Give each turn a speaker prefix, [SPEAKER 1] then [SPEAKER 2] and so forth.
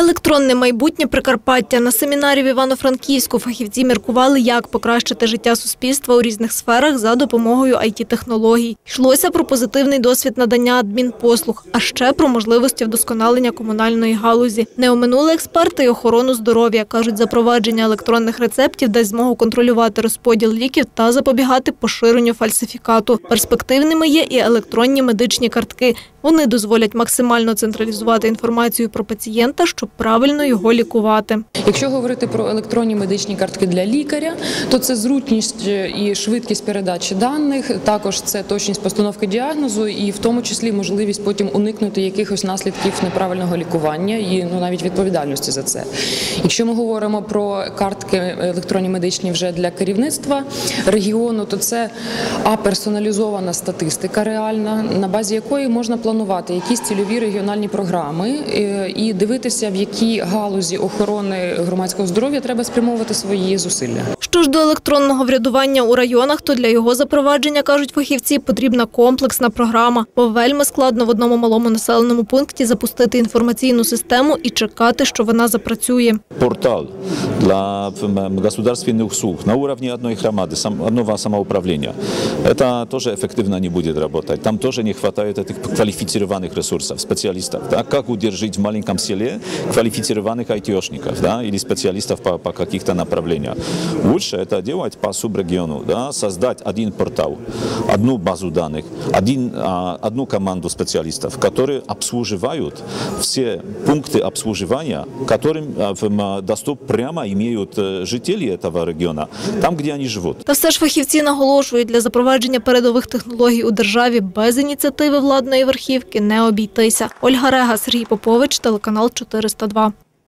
[SPEAKER 1] Електронне майбутнє Прикарпаття на семінарі в Івано-Франківську фахівці міркували, як покращити життя суспільства у різних сферах за допомогою it технологій Йшлося про позитивний досвід надання адмінпослуг, а ще про можливості вдосконалення комунальної галузі. Не оминули експерти й охорону здоров'я. кажуть, запровадження електронних рецептів дасть змогу контролювати розподіл ліків та запобігати поширенню фальсифікату. Перспективними є і електронні медичні картки. Вони дозволять максимально централізувати інформацію про пацієнта, щоб правильно його лікувати.
[SPEAKER 2] Якщо говорити про електронні медичні картки для лікаря, то це зручність і швидкість передачі даних, також це точність постановки діагнозу, і в тому числі можливість потім уникнути якихось наслідків неправильного лікування і ну навіть відповідальності за це. Якщо ми говоримо про картки електронні медичні вже для керівництва регіону, то це а персоналізована статистика реальна, на базі якої можна планувати якісь цільові регіональні програми е, і дивитися, в якій галузі охорони громадського здоров'я треба спрямовувати свої зусилля.
[SPEAKER 1] Що ж до електронного врядування у районах, то для його запровадження, кажуть фахівці, потрібна комплексна програма, бо вельми складно в одному малому населеному пункті запустити інформаційну систему і чекати, що вона запрацює.
[SPEAKER 3] портал для м, государственных услуг на уровне одной громады, сам- одного самоуправления. Это тоже эффективно не будет работать. Там тоже не хватает этих квалифицированных ресурсов, специалистов. Да? Как удержать в маленьком селе квалифицированных айтишников да? или специалистов по, по каких-то направлениях. Лучше это делать по субрегиону, да? создать один портал, одну базу данных, один, а, одну команду специалистов, которые обслуживают все пункты обслуживания, которым а, в, м, доступ прямо имеют э, жители этого региона, там, где они живут.
[SPEAKER 1] Та все ж фахівці наголошують, для запровадження передових технологій у державі без ініціативи владної верхівки не обійтися. Ольга Рега, Сергій Попович, телеканал 402.